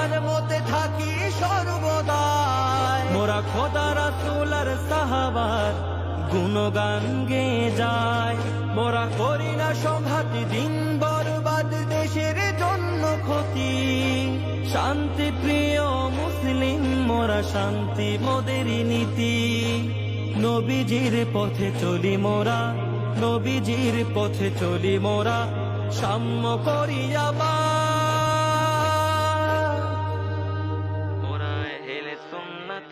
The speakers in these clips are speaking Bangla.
সাহাবার মতে থাকি সর্বদাই। মোরা খোদা আর সাহাবার গুণগান গে যায় মোরা করি না সংঘাতি, দিন বরবাদ, দেশের জন্য ক্ষতি। শান্তি প্রিয় মুসলিম, মোরা শান্তি মোদেরই নীতি। নবীজির পথে চলি মোরা, নবীজির পথে চলি মোরা, সাম্য করিয়া বা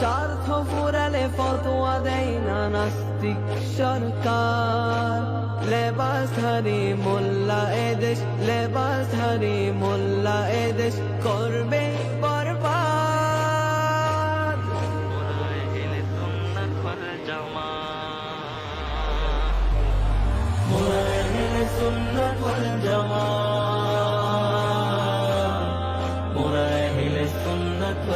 স্বার্থ ফুরালে ফতোয়া দেয় না নাস্তিক সরকার। লেবাস হরি মোল্লা এদেশ, লেবাস হরি মোল্লা এদেশ, করবে বরবাদ। সুন্নত জামা মোরা সুন্দর সুন্নত